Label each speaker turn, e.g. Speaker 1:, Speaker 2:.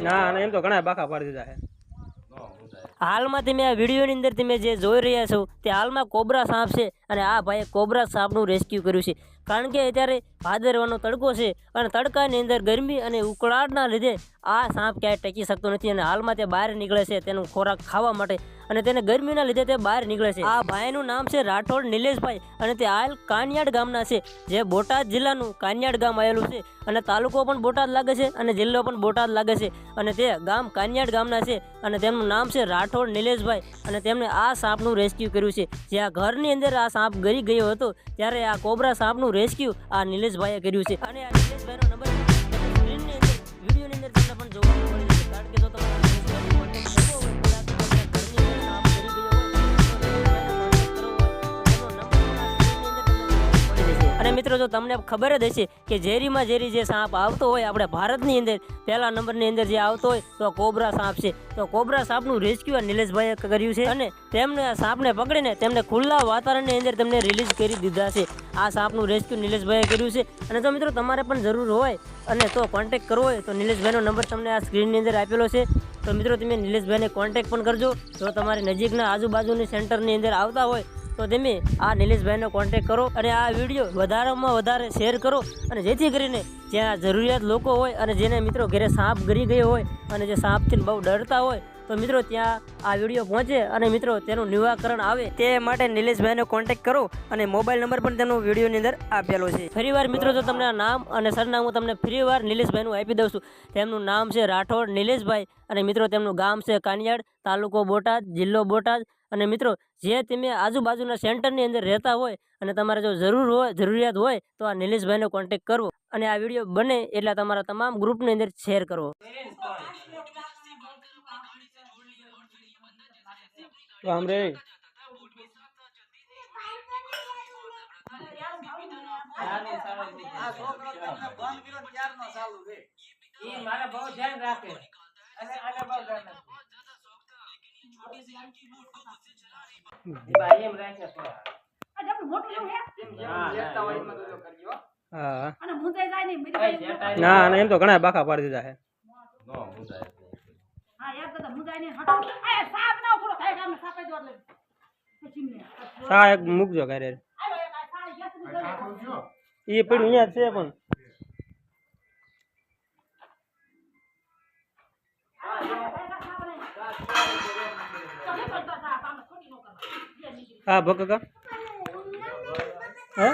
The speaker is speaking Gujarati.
Speaker 1: ના ના એમ તો ઘણા બાકા પાડી દીધા છે.
Speaker 2: હાલમાં તમે આ વિડીયોની અંદર તમે જે જોઈ રહ્યા છો તે હાલમાં કોબરા સાપ છે અને આ ભાઈએ કોબરા સાપનું રેસ્ક્યુ કર્યું છે. કારણ કે અત્યારે ભાદરવાનો તડકો છે અને તડકાની અંદર ગરમી અને ઉકળાટના લીધે આ સાપ ક્યાંય ટકી શકતો નથી અને હાલમાં તે બહાર નીકળે છે તેનું ખોરાક ખાવા માટે અને તેને ગરમીના લીધે તે બહાર નીકળે છે. આ ભાઈનું નામ છે રાઠોડ નિલેશભાઈ અને તે હાલ કાનિયાડ ગામના છે. જે બોટાદ જિલ્લાનું કાનિયાડ ગામ આવેલું છે અને તાલુકો પણ બોટાદ લાગે છે અને જિલ્લો પણ બોટાદ લાગે છે. અને તે ગામ કાનિયાડ ગામના છે અને તેમનું નામ છે રાઠોડ નિલેશભાઈ અને તેમણે આ સાપનું રેસ્ક્યુ કર્યું છે. જે આ ઘરની અંદર આ સાપ ગરી ગયો હતો, ત્યારે આ કોબરા સાપનું રેસ્ક્યુ આ નિલેશભાઈએ કર્યું છે. અને આ નિલેશભાઈનો નંબર સ્ક્રીનની અંદર વિડીયોની અંદર તમને પણ જોવા મિત્રો, જો તમને ખબર જ હશે કે ઝેરીમાં ઝેરી જે સાપ આવતો હોય, આપણે ભારતની અંદર પહેલા નંબરની અંદર જે આવતો હોય, તો કોબરા સાપ છે. તો કોબરા સાપનું રેસ્ક્યુ આ નિલેશભાઈએ કર્યું છે અને તેમને આ સાપને પકડીને તેમને ખુલ્લા વાતાવરણની અંદર તેમને રિલીઝ કરી દીધા છે. આ સાપનું રેસ્ક્યુ નિલેશભાઈએ કર્યું છે. અને જો મિત્રો, તમારે પણ જરૂર હોય અને તો કોન્ટેક્ટ કરવો હોય, તો નિલેશભાઈનો નંબર તમને આ સ્ક્રીનની અંદર આપેલો છે. તો મિત્રો, તમે નિલેશભાઈને કોન્ટેક્ટ પણ કરજો. જો તમારી નજીકના આજુબાજુની સેન્ટરની અંદર આવતા હોય તો તમે આ નિલેશભાઈનો કોન્ટેક કરો અને આ વીડિયો વધારેમાં વધારે શેર કરો અને જેથી કરીને જ્યાં જરૂરિયાત લોકો હોય અને જેને મિત્રો ઘરે સાપ ગરી ગયો હોય અને જે સાપથી બહુ ડરતા હોય તો મિત્રો ત્યાં આ વીડિયો પહોંચે અને મિત્રો તેનું નિવાકરણ આવે. તે માટે નિલેશભાઈનો કોન્ટેક્ટ કરો અને મોબાઈલ નંબર પણ તેનો વિડીયોની અંદર આપેલો છે. ફરીવાર મિત્રો જો તમને આ નામ અને સરનામું તમને ફરીવાર નિલેશભાઈનું આપી દઉં છું તેમનું નામ છે રાઠોડ નિલેશભાઈ અને મિત્રો તેમનું ગામ છે કાનિયાડ તાલુકો બોટાદ જિલ્લો બોટાદ. અને મિત્રો જે તમે આજુબાજુના સેન્ટરની અંદર રહેતા હોય અને તમારે જો જરૂર હોય જરૂરિયાત હોય તો આ નિલેશભાઈનો કોન્ટેક્ટ કરવો અને આ વીડિયો બને એટલે તમારા તમામ ગ્રુપની અંદર શેર કરવો.
Speaker 1: રામ રે.
Speaker 3: આ જબરું મોટું એવું હે
Speaker 1: હા
Speaker 3: અને મુંજાઈ જાય નહીં બીજું કઈ
Speaker 1: ના ના એમ તો ઘણા બાકા પાડી દીધા છે
Speaker 3: હા યાર તો મુંજાઈ નહીં હટો આ સાપ ના ઉપડો કાઈ કામ સાપે જો એટલે પછી ને
Speaker 1: સા એક મૂકજો ઘરે
Speaker 3: આલો એક આ સાડી ગેસની ગળી
Speaker 1: એ પડ્યું અહીંયા જ છે પણ હા ભક્કા હે?